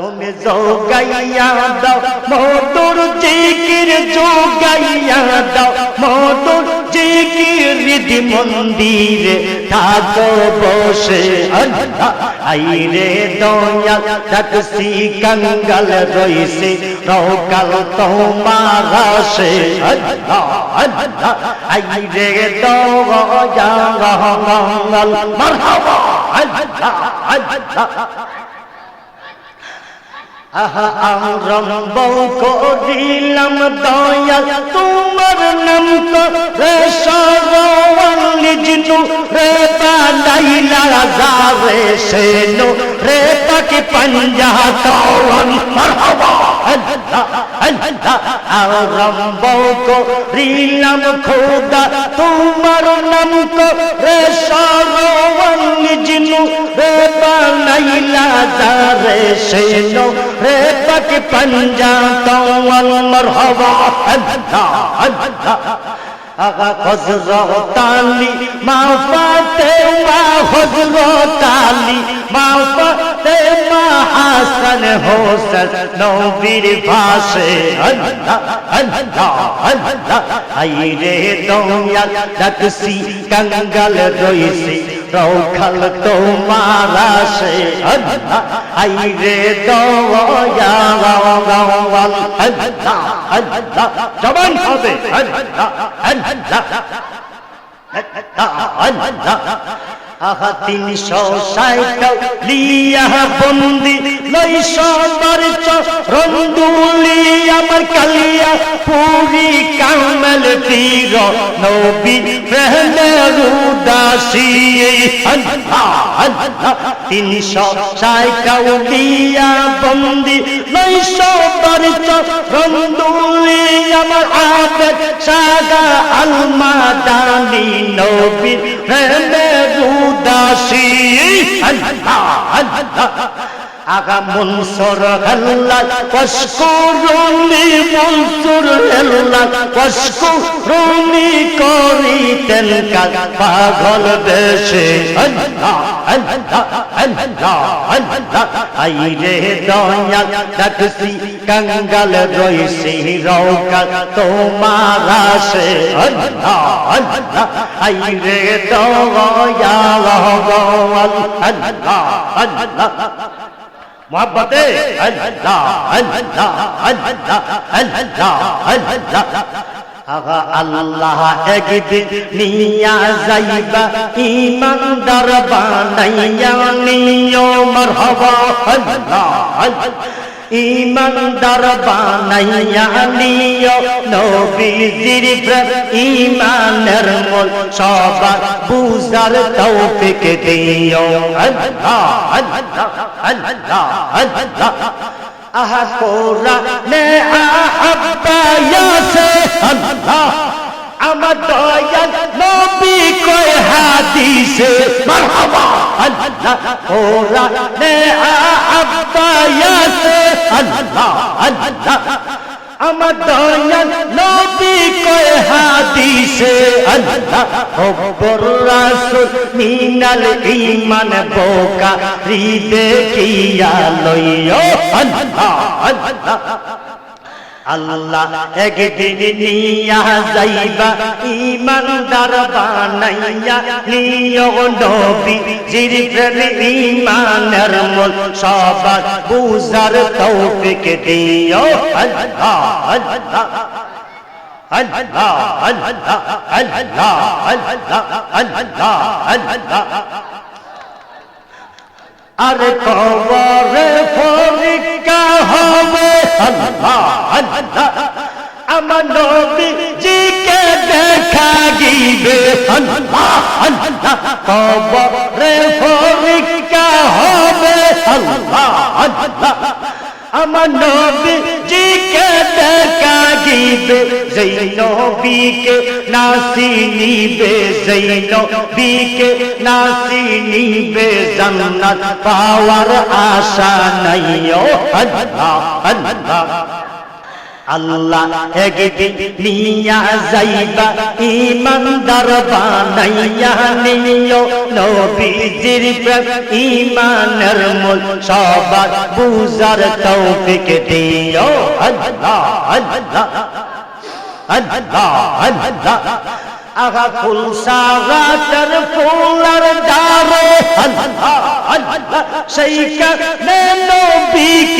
তুমি যোগাইয়া দাও মধুর জিকির যোগাইয়া দাও মধুর জিকির হৃদি মন্দিরে থাকো বসে আইরে দয়া তাকসি কঙ্গল রইছে রোকাল তোমার আসে আইরে দয়া মঙ্গল মারহাবা আল্লাহ আল্লাহ আহা আরম্ভ করিলাম দয়া। তোমার নাম তো রে সরওয়াল রে লাইলা যাবে সে রে তাকে পঞ্জা কাওন মারহাবা को रीलम खोदा तुमर नम को रे सावन जिनु रे बनैला रे सेनो रे पक पंजा कौन मरहवा अल्लाह अल्लाह আগা হজরত আলী মা ফাতেমা হজরত আলী মা ফাতেমা হাসান হোসেন, নবীর ভাষে আল্লাহ আল্লাহ আল্লাহ আইরে দুনিয়া ডাকসি কঙ্গল রইছে। রৌখাল তোমার সে আইরে দয়াল জবান হবে। আহা তিনশো ষাট লিয়া বন্দি। লই সবার রন্দুলি আমার কালিয়া, পুরি কামল তীর, নবী প্রেমের উদাসী তিনশো সাইকেল লিয়া বন্দি লই সবার রন্দুলি আমার আবেদ সাদা আলমাদানি, নবী প্রেমের উদাসী আল্লাহ আল্লাহ আগা মনসর হেল্লা কশকুরুনি মনসুর হেল্লা কশকুরুনি করিতেন কাজ পাগল দেশে। আইরে দয়া দেখছি কঙ্গাল রইছি রৌকা তোমার আসে। আইরে দয়া গল মোহাম্মতে আল্লাহ আল্লাহ আল্লাহ আল্লাহ আল্লাহ আগা আল্লাহ একদিন নিয়া যাইবা, ইমানদার বানাইয়া নিও, মারহাবা আল্লাহ আল্লাহ ইমানদার বানাইয়া নিও। নবীজির প্রেম ইমানের মূল, সবার বুঝার তৌফিক দিও। আল্লাহ আল্লাহ আল্লাহ আল্লাহ। আহা, কোরআনে আহাব্বায়াসে আল্লাহ। আমার দয়াল নবী কয় হাদিসে, মারহাবা। আল্লাহ, কোরআনে আহাব্বায়াসে আল্লাহ আল্লাহ। আমার দয়াল নবী কয় হাদিসে আল্লাহ, খবর রাসূল মিনাল ঈমান বোকা, হৃদে কিয়া লইও। আল্লাহ আল্লাহ। আল্লাহ একদিন নিয়া যাইবা, ইমানদার বানাইয়া নিয় নবী জির ইমানের মূল সবার বুঝার তৌফিক দিও। আল্লাহ আল্লাহ আল্লাহ আল্লাহ আল্লাহ আল্লাহ আল্লাহ আল্লাহ। আরে কবরে পরীক্ষা হবে। আল্লাহ আল্লাহ আমার নবীজিকে দেখা গিবে আল্লাহ আল্লাহ কবরে পরীক্ষা হবে। আল্লাহ আল্লাহ আমার চিনিবে জৈন বিকে না চিনিবে জৈন বিকে না চিনিবে জান্নাত পাওয়ার আশা নাই ও আল্লাহ আল্লাহ আল্লাহ একদিন নিয়া যাইবা ইমানদার বানাইয়া নিও। নবীজির প্রেম, ইমানের মূল, সবার বুঝার তৌফিক দিও। আল্লাহ আল্লাহ আল্লাহ আল্লাহ। আগা ফুল সাগাটার ফুলার দারে আল্লাহ আল্লাহ, সেই কানে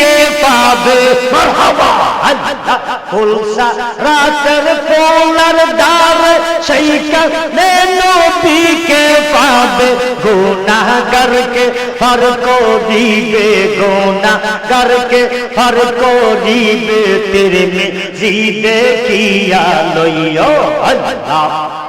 নবীকে পাবে মারহাবা আল্লাহ ফুল সাগাটার ফুলার দারে সেই কানে নবীকে পাবে গুনাহগারকে হর করিবে গুনাহগারকে হর করিবে তেরে মে জিদে কিয়া লইও আল্লাহ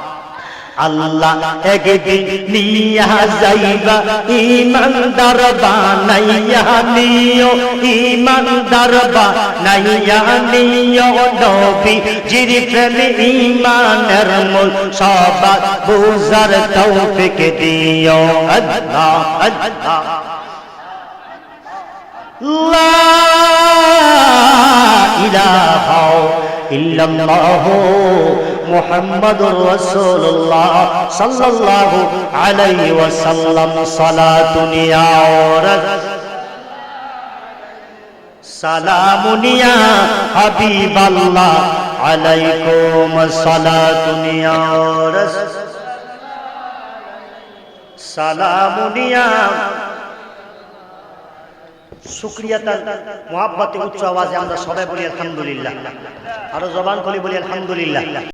আল্লাহ একদিন নিয়া যাইবা, ইমানদার বানাইয়া নিও, ইমানদার বানাইয়া নিও নবী, জির প্রেম ইমানের মূল, সবার বুঝার তৌফিক দিও, আল্লাহ আল্লাহ। লা ইলাহা ইল্লাল্লাহ মুহাম্মাদুর রাসূলুল্লাহ সাল্লাল্লাহু আলাইহি ওয়াসাল্লাম সালাতুন ইয়া সালামুন ইয়া হাবিবাল্লাহ আলাইকুম সালাতুন ইয়া রাসূল সালামুন ইয়া মহাব্বতে উচ্চ আওয়াজে আমরা সবাই বলি আলহামদুলিল্লাহ। আরও জবান খুলি বলি আলহামদুলিল্লাহ।